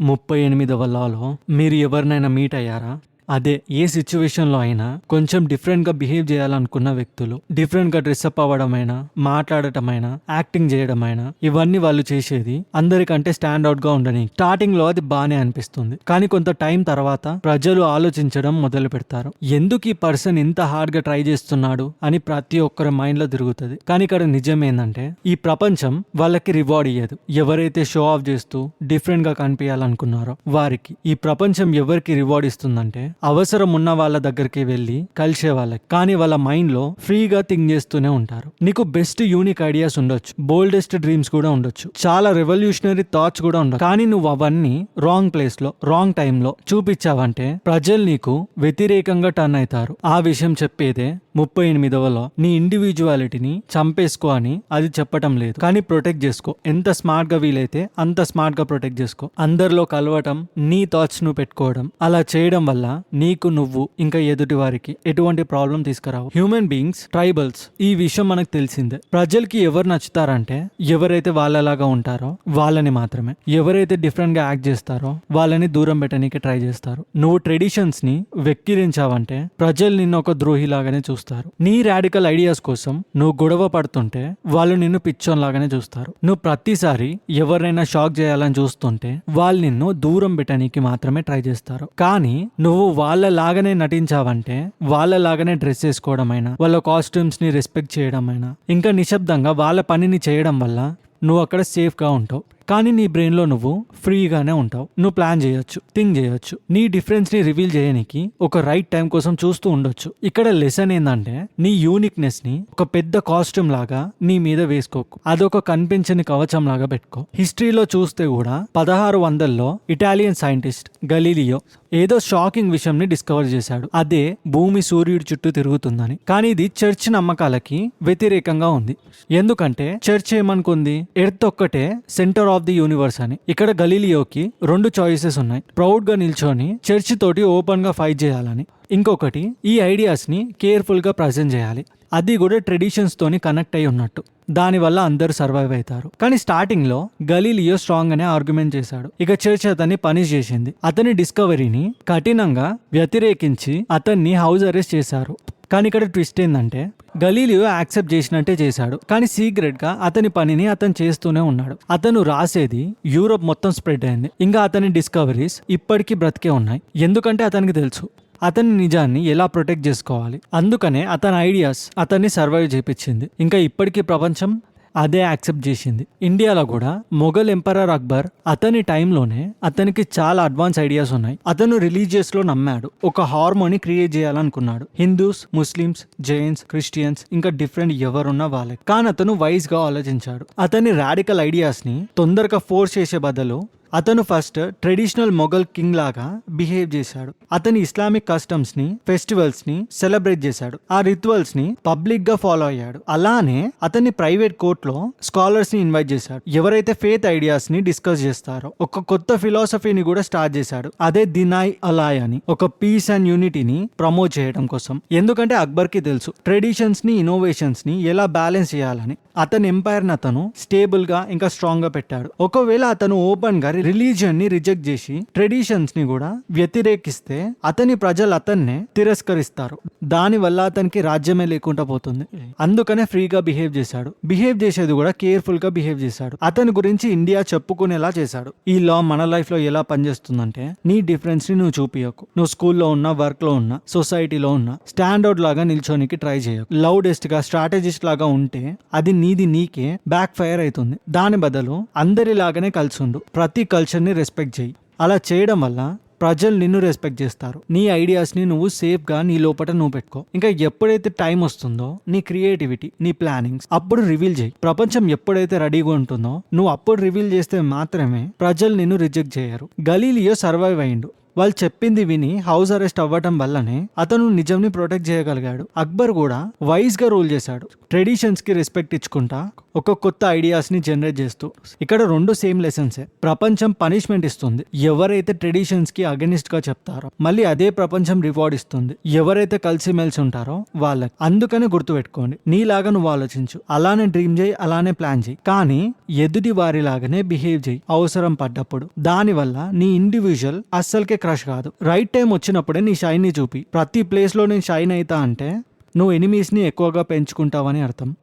ముప్పై ఎనిమిదవ లాలో మీరు ఎవరినైనా మీట్ అయ్యారా? అదే ఏ సిచ్యువేషన్లో అయినా కొంచెం డిఫరెంట్గా బిహేవ్ చేయాలనుకున్న వ్యక్తులు డిఫరెంట్గా డ్రెస్అప్ అవ్వడమైనా మాట్లాడటమైనా యాక్టింగ్ చేయడమైనా ఇవన్నీ వాళ్ళు చేసేది అందరికంటే స్టాండ్ అవుట్గా ఉండని స్టార్టింగ్లో అది బాగానే అనిపిస్తుంది. కానీ కొంత టైం తర్వాత ప్రజలు ఆలోచించడం మొదలు పెడతారు. ఎందుకు ఈ పర్సన్ ఇంత హార్డ్గా ట్రై చేస్తున్నాడు అని ప్రతి ఒక్కరి మైండ్లో తిరుగుతుంది. కానీ ఇక్కడ నిజం ఏంటంటే ఈ ప్రపంచం వాళ్ళకి రివార్డ్ ఇయ్యదు. ఎవరైతే షో ఆఫ్ చేస్తూ డిఫరెంట్గా కనిపించాలనుకున్నారో వారికి ఈ ప్రపంచం ఎవరికి రివార్డ్ ఇస్తుందంటే అవసరం ఉన్న వాళ్ళ దగ్గరికి వెళ్ళి కలిసే వాళ్ళకి కానీ వాళ్ళ మైండ్లో ఫ్రీగా థింక్ చేస్తూనే ఉంటారు. నీకు బెస్ట్ యూనిక్ ఐడియాస్ ఉండొచ్చు. బోల్డెస్ట్ డ్రీమ్స్ కూడా ఉండొచ్చు. చాలా రెవల్యూషనరీ థాట్స్ కూడా ఉండొచ్చు. కానీ నువ్వు అవన్నీ రాంగ్ ప్లేస్లో రాంగ్ టైంలో చూపించావంటే ప్రజలు నీకు వ్యతిరేకంగా టర్న్ అవుతారు ఆ విషయం చెప్పేదే ముప్పై ఎనిమిదవలో నీ ఇండివిజువాలిటీని చంపేసుకో అని అది చెప్పటం లేదు. కానీ ప్రొటెక్ట్ చేసుకో. ఎంత స్మార్ట్గా వీలైతే అంత స్మార్ట్గా ప్రొటెక్ట్ చేసుకో. అందరిలో కలవటం నీ థాట్స్ను పెట్టుకోవడం అలా చేయడం వల్ల నీకు నువ్వు ఇంకా ఎదుటి వారికి ఎటువంటి ప్రాబ్లం తీసుకురావు. హ్యూమన్ బీయింగ్స్ ట్రైబల్స్ ఈ విషయం మనకు తెలిసిందే. ప్రజలకి ఎవరు నచ్చుతారంటే ఎవరైతే వాళ్ళలాగా ఉంటారో వాళ్ళని మాత్రమే. ఎవరైతే డిఫరెంట్గా యాక్ట్ చేస్తారో వాళ్ళని దూరం పెట్టడానికి ట్రై చేస్తారు. నువ్వు ట్రెడిషన్స్ని వెక్కిరించావంటే ప్రజలు నిన్ను ఒక ద్రోహి లాగానే చూస్తారు. నీ రాడికల్ ఐడియాస్ కోసం నువ్వు గొడవ పడుతుంటే వాళ్ళు నిన్ను పిచ్చోన్ లాగానే చూస్తారు. నువ్వు ప్రతిసారి ఎవరైనా షాక్ చేయాలని చూస్తుంటే వాళ్ళు నిన్ను దూరం పెట్టడానికి మాత్రమే ట్రై చేస్తారు. కానీ నువ్వు వాళ్ళ లాగానే నటించావంటే వాళ్ళ లాగానే డ్రెస్ వేసుకోవడమైనా వాళ్ళ కాస్ట్యూమ్స్ని రెస్పెక్ట్ చేయడమైనా ఇంకా నిశ్శబ్దంగా వాళ్ళ పనిని చేయడం వల్ల నువ్వు అక్కడ సేఫ్గా ఉంటావు. కానీ నీ బ్రెయిన్లో నువ్వు ఫ్రీగానే ఉంటావు. నువ్వు ప్లాన్ చేయొచ్చు థింక్ చేయొచ్చు. నీ డిఫరెన్స్ని రివీల్ చేయడానికి ఒక రైట్ టైం కోసం చూస్తూ ఉండొచ్చు. ఇక్కడ లెసన్ ఏంటంటే నీ యూనిక్నెస్ని ఒక పెద్ద కాస్ట్యూమ్ లాగా నీ మీద వేసుకోకు. అదొక కనిపించని కవచం లాగా పెట్టుకో. హిస్టరీలో చూస్తే కూడా పదహారు వందల్లో ఇటాలియన్ సైంటిస్ట్ గలీలియో ఏదో షాకింగ్ విషయంని డిస్కవర్ చేశాడు. అదే భూమి సూర్యుడి చుట్టూ తిరుగుతుందని. కానీ ఇది చర్చ్ నమ్మకాలకి వ్యతిరేకంగా ఉంది. ఎందుకంటే చర్చ్ ఏమనుకుంది? ఎర్త్ ఒక్కటే సెంటర్ ఆఫ్ ది యూనివర్స్ అని. ఇక్కడ గలీలియోకి రెండు చాయిసెస్ ఉన్నాయి. ప్రౌడ్గా నిల్చొని చర్చ్ తోటి ఓపెన్గా ఫైట్ చేయాలని. ఇంకొకటి ఈ ఐడియాస్ని కేర్ఫుల్గా ప్రజెంట్ చేయాలి. అది కూడా ట్రెడిషన్స్ తోని కనెక్ట్ అయి ఉన్నట్టు. దానివల్ల అందరూ సర్వైవ్ అవుతారు. కానీ స్టార్టింగ్లో గలీలియో స్ట్రాంగ్ అనే ఆర్గ్యుమెంట్ చేశాడు. ఇక చర్చ్ అతన్ని పనిష్ చేసింది. అతని డిస్కవరీని కఠినంగా వ్యతిరేకించి అతన్ని హౌస్ అరెస్ట్ చేశారు. కానీ ఇక్కడ ట్విస్ట్ ఏంటంటే గలీలియో యాక్సెప్ట్ చేసినట్టే చేశాడు. కానీ సీక్రెట్గా అతని పనిని అతను చేస్తూనే ఉన్నాడు. అతను రాసేది యూరోప్ మొత్తం స్ప్రెడ్ అయింది. ఇంకా అతని డిస్కవరీస్ ఇప్పటికీ బ్రతికే ఉన్నాయి. ఎందుకంటే అతనికి తెలుసు. అతని నిజాన్ని ఎలా ప్రొటెక్ట్ చేసుకోవాలి? అందుకనే అతని ఐడియాస్ అతన్ని సర్వైవ్ చేపించింది. ఇంకా ఇప్పటికీ ప్రపంచం అదే యాక్సెప్ట్ చేసింది. ఇండియాలో కూడా మొఘల్ ఎంపరర్ అక్బర్ అతని టైంలోనే అతనికి చాలా అడ్వాన్స్ ఐడియాస్ ఉన్నాయి. అతను రిలీజియస్లో నమ్మాడు. ఒక హార్మోని క్రియేట్ చేయాలనుకున్నాడు. హిందూస్ ముస్లిమ్స్ జైన్స్ క్రిస్టియన్స్ ఇంకా డిఫరెంట్ ఎవరున్నా వాళ్ళకి కానీ అతను వైజ్గా ఆలోచించాడు. అతని రాడికల్ ఐడియాస్ని తొందరగా ఫోర్స్ చేసే బదులు అతను ఫస్ట్ ట్రెడిషనల్ మొఘల్ కింగ్ లాగా బిహేవ్ చేశాడు. అతని ఇస్లామిక్ కస్టమ్స్ని ఫెస్టివల్స్ని సెలబ్రేట్ చేశాడు. ఆ రిచువల్స్ని పబ్లిక్గా ఫాలో అయ్యాడు. అలానే అతన్ని ప్రైవేట్ కోర్ట్లో స్కాలర్స్ని ఇన్వైట్ చేశాడు. ఎవరైతే ఫేత్ ఐడియాస్ని డిస్కస్ చేస్తారో ఒక కొత్త ఫిలాసఫీని కూడా స్టార్ట్ చేశాడు. అదే దినాయ్ అలాయ్ అని ఒక పీస్ అండ్ యూనిటీని ప్రమోట్ చేయడం కోసం. ఎందుకంటే అక్బర్కి తెలుసు ట్రెడిషన్స్ని ఇన్నోవేషన్స్ని ఎలా బ్యాలెన్స్ చేయాలని. అతని ఎంపైర్ని అతను స్టేబుల్గా ఇంకా స్ట్రాంగ్గా పెట్టాడు. ఒకవేళ అతను ఓపెన్గా రిలీజియన్ని రిలీజియన్ని రిజెక్ట్ చేసి ట్రెడిషన్స్ని కూడా వ్యతిరేకిస్తే అతని ప్రజలు అతన్నే తిరస్కరిస్తారు. దానివల్ల అతనికి రాజ్యమే లేకుండా పోతుంది. అందుకనే ఫ్రీగా బిహేవ్ చేశాడు. బిహేవ్ చేసేది కూడా కేర్ఫుల్గా బిహేవ్ చేశాడు. అతని గురించి ఇండియా చెప్పుకునేలా చేశాడు. ఈ లా మన లైఫ్లో ఎలా పనిచేస్తుందంటే నీ డిఫరెన్స్ని నువ్వు చూపియకు. నువ్వు స్కూల్లో ఉన్నా వర్క్లో ఉన్నా సొసైటీలో ఉన్నా స్టాండ్ లాగా నిల్చోనికి ట్రై చేయకు. లౌడెస్ట్గా స్ట్రాటజిస్ట్ లాగా ఉంటే అది నీది నీకే బ్యాక్ ఫైర్ అవుతుంది దాని బదులు అందరిలాగానే కలిసి ఉండు ప్రతి కల్చర్ని రెస్పెక్ట్ చేయి. అలా చేయడం వల్ల ప్రజలు నిన్ను రెస్పెక్ట్ చేస్తారు. నీ ఐడియాస్ని నువ్వు సేఫ్గా నీ లోపల నువ్వు పెట్టుకో. ఇంకా ఎప్పుడైతే టైం వస్తుందో నీ క్రియేటివిటీ నీ ప్లానింగ్స్ అప్పుడు రివీల్ చేయి. ప్రపంచం ఎప్పుడైతే రెడీగా ఉంటుందో నువ్వు అప్పుడు రివీల్ చేస్తే మాత్రమే ప్రజలు నిన్ను రిజెక్ట్ చేయరు. గలీలియో సర్వైవ్ అయిండు. వాళ్ళు చెప్పింది విని హౌస్ అరెస్ట్ అవ్వటం వల్లనే అతను నిజంని ప్రొటెక్ట్ చేయగలిగాడు. అక్బర్ కూడా వైజ్గా రూల్ చేశాడు. ట్రెడిషన్స్కి రెస్పెక్ట్ ఇచ్చుకుంటా ఒక కొత్త ఐడియాస్ని జనరేట్ చేస్తూ. ఇక్కడ రెండు సేమ్ లెసన్సే. ప్రపంచం పనిష్మెంట్ ఇస్తుంది. ఎవరైతే ట్రెడిషన్స్కి అగెనిస్ట్గా చెప్తారో మళ్ళీ అదే ప్రపంచం రివార్డ్ ఇస్తుంది. ఎవరైతే కలిసిమెలిసి ఉంటారో వాళ్ళకి. అందుకని గుర్తుపెట్టుకోండి. నీలాగా నువ్వు ఆలోచించు. అలానే డ్రీమ్ చేయి అలానే ప్లాన్ చేయి. కానీ ఎదుటి వారిలాగానే బిహేవ్ చేయి. అవసరం పడ్డప్పుడు. దానివల్ల నీ ఇండివిజువల్ అస్సలకే క్రష్ కాదు. రైట్ టైం వచ్చినప్పుడే నీ షైన్ని చూపి. ప్రతి ప్లేస్లో నేను షైన్ అవుతా అంటే నువ్వు ఎనిమీస్ని ఎక్కువగా పెంచుకుంటావని అర్థం.